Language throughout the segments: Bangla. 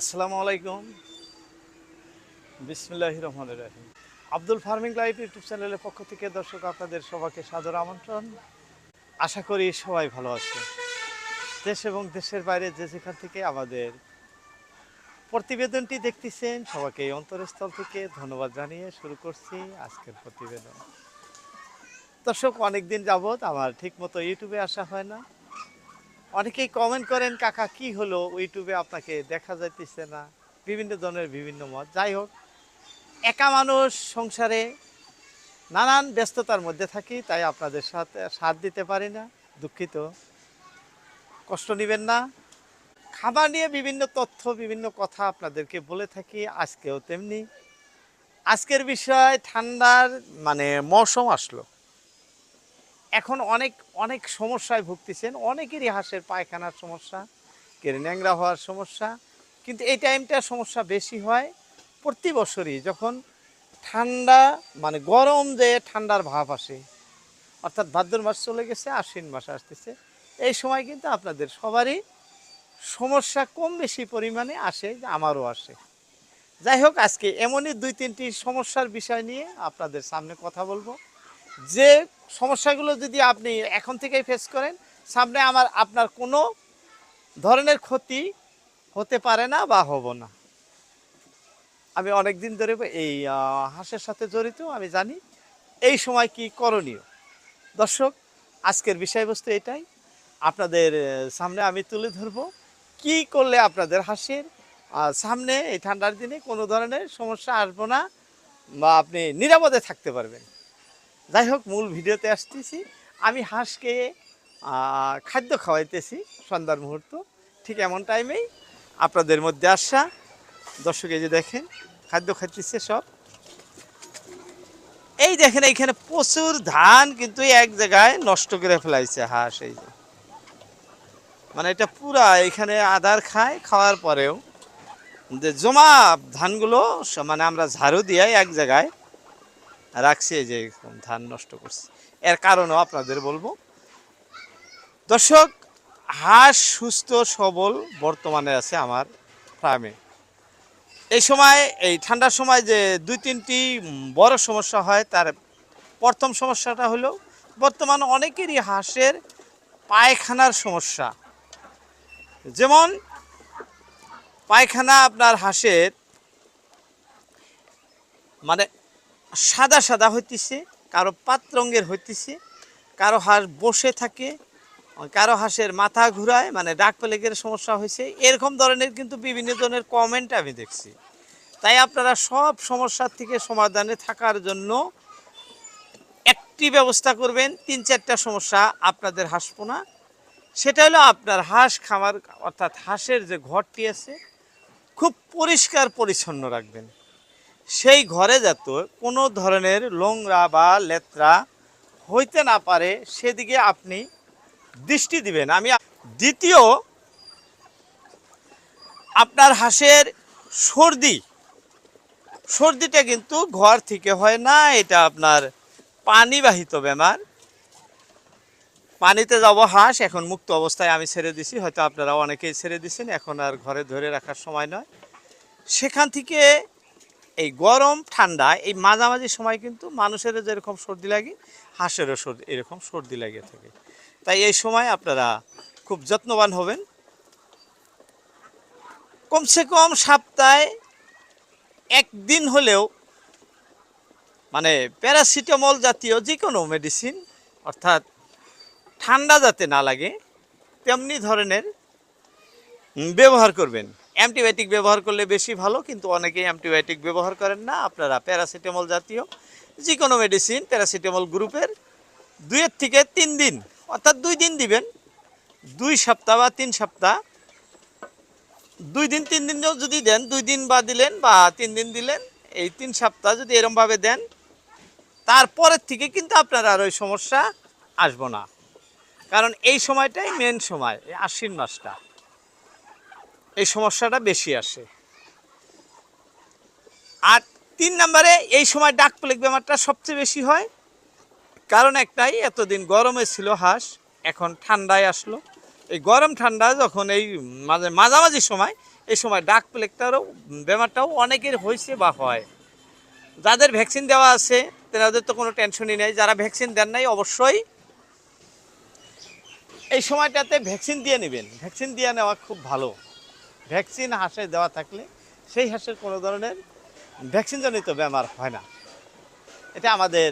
আসসালামু আলাইকুম। বিসমুল্লাহ রহমান রাহিম। আব্দুল ফার্মিং লাইফ ইউটিউব চ্যানেলের পক্ষ থেকে দর্শক আপনাদের সবাইকে সাদর আমন্ত্রণ। আশা করি সবাই ভালো আছে দেশ এবং দেশের বাইরে যে যেখান থেকে আমাদের প্রতিবেদনটি দেখতেছেন, সবাইকে এই অন্তরস্থল থেকে ধন্যবাদ জানিয়ে শুরু করছি আজকের প্রতিবেদন। দর্শক, অনেকদিন যাবৎ আমার ঠিকমতো ইউটিউবে আসা হয় না। অনেকেই কমেন্ট করেন, কাকা, কি হলো? ইউটিউবে আপনাকে দেখা যাইতেছে না। বিভিন্ন ধরনের বিভিন্ন মত। যাই হোক, একা মানুষ সংসারে নানান ব্যস্ততার মধ্যে থাকি, তাই আপনাদের সাথে সাথ দিতে পারি না। দুঃখিত। কষ্ট নেবেন না। খাবার নিয়ে বিভিন্ন তথ্য, বিভিন্ন কথা আপনাদেরকে বলে থাকি, আজকেও তেমনি। আজকের বিষয় ঠান্ডার মানে মৌসুম আসলো। এখন অনেক অনেক সমস্যায় ভুগতেছেন, অনেকেরই হাঁসের পায়খানার সমস্যা কেড়ে ন্যাংরা হওয়ার সমস্যা, কিন্তু এই টাইমটা সমস্যা বেশি হয় প্রতি বছরই যখন ঠান্ডা মানে গরম যে ঠান্ডার ভাব আসে, অর্থাৎ ভাদ্র মাস চলে গেছে, আশ্বিন মাস আসতেছে, এই সময় কিন্তু আপনাদের সবারই সমস্যা কম বেশি পরিমাণে আসে আমারও আসে। যাই হোক, আজকে এমনই দুই তিনটি সমস্যার বিষয় নিয়ে আপনাদের সামনে কথা বলব। যে সমস্যাগুলো যদি আপনি এখন থেকেই ফেস করেন, সামনে আমার আপনার কোনো ধরনের ক্ষতি হতে পারে না বা হব না। আমি অনেক দিন ধরে এই হাঁসের সাথে জড়িত, আমি জানি এই সময় কি করণীয়। দর্শক, আজকের বিষয়বস্তু এটাই। আপনাদের সামনে আমি তুলে ধরবো কি করলে আপনাদের হাঁসের সামনে এই ঠান্ডার দিনে কোনো ধরনের সমস্যা আসব না বা আপনি নিরাপদে থাকতে পারবেন। যাই হোক, মূল ভিডিওতে আসতেছি। আমি হাঁসকে খাদ্য খাওয়াইতেছি সন্ধ্যার মুহূর্ত। ঠিক এমন টাইমেই আপনাদের মধ্যে আসা। দর্শক, এই যে দেখেন, খাদ্য খাইতেছে সব। এই দেখেন, এইখানে প্রচুর ধান কিন্তু এক জায়গায় নষ্ট করে ফেলাইছে হাঁস, এই যে। মানে এটা পুরা এখানে আদার খায়, খাওয়ার পরেও। যে জমা ধানগুলো মানে আমরা ঝাড়ু দিয়ে এক জায়গায় রাখছি, এই যে ধান নষ্ট করছি। এর কারণও আপনাদের বলব। দর্শক, হাঁস সুস্থ, সবল বর্তমানে আছে আমার ফার্মে। এই সময়, এই ঠান্ডার সময় যে দুই তিনটি বড় সমস্যা হয়, তার প্রথম সমস্যাটা হলো, বর্তমানে অনেকেরই হাঁসের পায়খানার সমস্যা। যেমন, পায়খানা আপনার হাঁসের মানে সাদা সাদা হইতেছে, কারও পাত রঙের হইতেছে, কারও হাঁস বসে থাকে, কারও হাঁসের মাথা ঘুরায় মানে ডাক প্লেগের সমস্যা হয়েছে এরকম ধরনের কিন্তু বিভিন্ন ধরনের কমেন্ট আমি দেখছি। তাই আপনারা সব সমস্যার থেকে সমাধানে থাকার জন্য একটি ব্যবস্থা করবেন, তিন চারটা সমস্যা আপনাদের হাসবো না সেটা হলো আপনার হাঁস খামার, অর্থাৎ হাঁসের যে ঘরটি আছে, খুব পরিষ্কার পরিচ্ছন্ন রাখবেন। সেই ঘরে যাতে, কোনো ধরনের নোংরা বা লেত্রা হইতে না পারে, সেদিকে আপনি দৃষ্টি দিবেন। আমি দ্বিতীয়, আপনার হাঁসের সর্দি। সর্দিটা কিন্তু ঘর থেকে হয় না, এটা আপনার পানিবাহিত বেমার। পানিতে যাব হাঁস, এখন মুক্ত অবস্থায় আমি ছেড়ে দিছি, হয়তো আপনারা অনেকেই ছেড়ে দিছেন, এখন আর ঘরে ধরে রাখার সময় নয়। সেখান থেকে এই গরম, ঠান্ডা, এই মাঝামাঝি সময় কিন্তু মানুষের যেরকম সর্দি লাগে, হাঁসেরও সর্দি, এরকম সর্দি লাগে থাকে। তাই এই সময় আপনারা খুব যত্নবান হবেন। কমসে কম সপ্তাহে একদিন হলেও মানে প্যারাসিটামল জাতীয় যে কোনো মেডিসিন, অর্থাৎ ঠান্ডা যাতে না লাগে, তেমনি ধরনের ব্যবহার করবেন। অ্যান্টিবায়োটিক ব্যবহার করলে বেশি ভালো, কিন্তু অনেকেই অ্যান্টিবায়োটিক ব্যবহার করেন না। আপনারা প্যারাসিটামল জাতীয় যে কোনো মেডিসিন প্যারাসিটামল গ্রুপের দুইয়ের থেকে তিন দিন, অর্থাৎ দুই দিন দিবেন। দুই সপ্তাহ বা তিন সপ্তাহ। দুই দিন, তিন দিন যদি দেন, দুই দিন বা দিলেন বা তিন দিন দিলেন, এই তিন সপ্তাহ যদি এরমভাবে দেন, তারপরের থেকে কিন্তু আপনার আর ওই সমস্যা আসব না। কারণ এই সময়টাই মেন সময়, এই আশ্বিন মাসটা। এই সমস্যাটা বেশি আসে। আর তিন নম্বরে এই সময় ডাক প্লেগ বেমারটা সবচেয়ে বেশি হয়। কারণ একটাই, এতদিন গরমে ছিল হাঁস, এখন ঠান্ডায় আসলো। এই গরম ঠান্ডা যখন এই মাঝে, মাঝামাঝি সময়, এই সময় ডাক প্লেগটারও বেমারটাও অনেকের হয়েছে বা হয়। যাদের ভ্যাকসিন দেওয়া আছে তাদের তো কোনো টেনশনই নেই। যারা ভ্যাকসিন দেন নাই, অবশ্যই এই সময়টাতে ভ্যাকসিন দিয়ে নেবেন। ভ্যাকসিন দিয়ে নেওয়া খুব ভালো। ভ্যাকসিন হাঁসে দেওয়া থাকলে সেই হাঁসের কোনো ধরনের ভ্যাকসিনজনিত বেমার হয় না। এটা আমাদের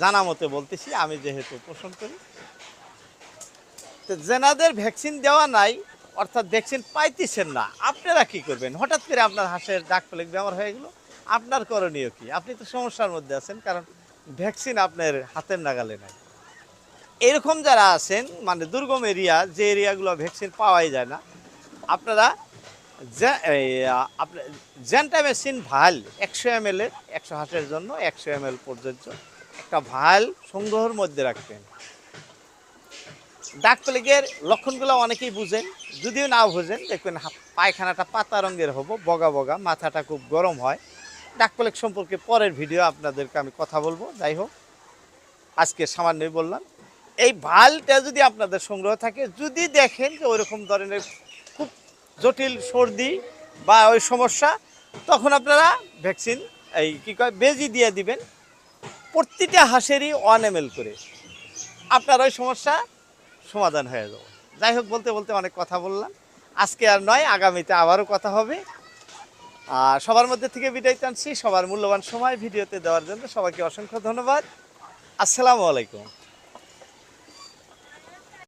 জানা মতে বলতেছি, আমি যেহেতু পোষণ করি। তো যেনাদের ভ্যাকসিন দেওয়া নাই, অর্থাৎ ভ্যাকসিন পাইতেছেন না। আপনারা কি করবেন? হঠাৎ করে আপনার হাঁসের ডাক প্লেগ বেমার হয়ে গেল, আপনার করণীয় কি? আপনি তো সমস্যার মধ্যে আছেন, কারণ ভ্যাকসিন আপনার হাতের নাগালে নাই। এরকম যারা আছেন মানে দুর্গম এরিয়া, যে এরিয়াগুলো ভ্যাকসিন পাওয়াই যায় না, আপনারা জেন্টামেসিন ভালো, একশো এম এর, একশো হাঁসের জন্য, একশো এম পর্যন্ত, একটা ভালো সংগ্রহের মধ্যে রাখবেন। ডাক প্লেগের লক্ষণগুলো অনেকেই বুঝেন, যদিও না বুঝেন, দেখবেন পায়খানাটা পাতা রঙের হব, বগা বগা, মাথাটা খুব গরম হয়। ডাক প্লেগ সম্পর্কে পরের ভিডিও আপনাদেরকে আমি কথা বলব, যাই হোক। আজকে সামান্যই বললাম, এই ভালটা যদি আপনাদের সংগ্রহ থাকে, যদি দেখেন যে ওইরকম ধরনের জটিল সর্দি বা ওই সমস্যা, তখন আপনারা ভ্যাকসিন, এই কী কয়, বেজি দিয়ে দিবেন। প্রতিটা হাঁসেরই ওয়ান এম করে। আপনার ওই সমস্যা সমাধান হয়ে যাবে। যাই হোক, বলতে বলতে অনেক কথা বললাম। আজকে আর নয়, আগামীতে আবারও কথা হবে। আর সবার মধ্যে থেকে বিদায় টানছি সবার মূল্যবান সময় ভিডিওতে দেওয়ার জন্য সবাইকে অসংখ্য ধন্যবাদ। আসসালামু আলাইকুম।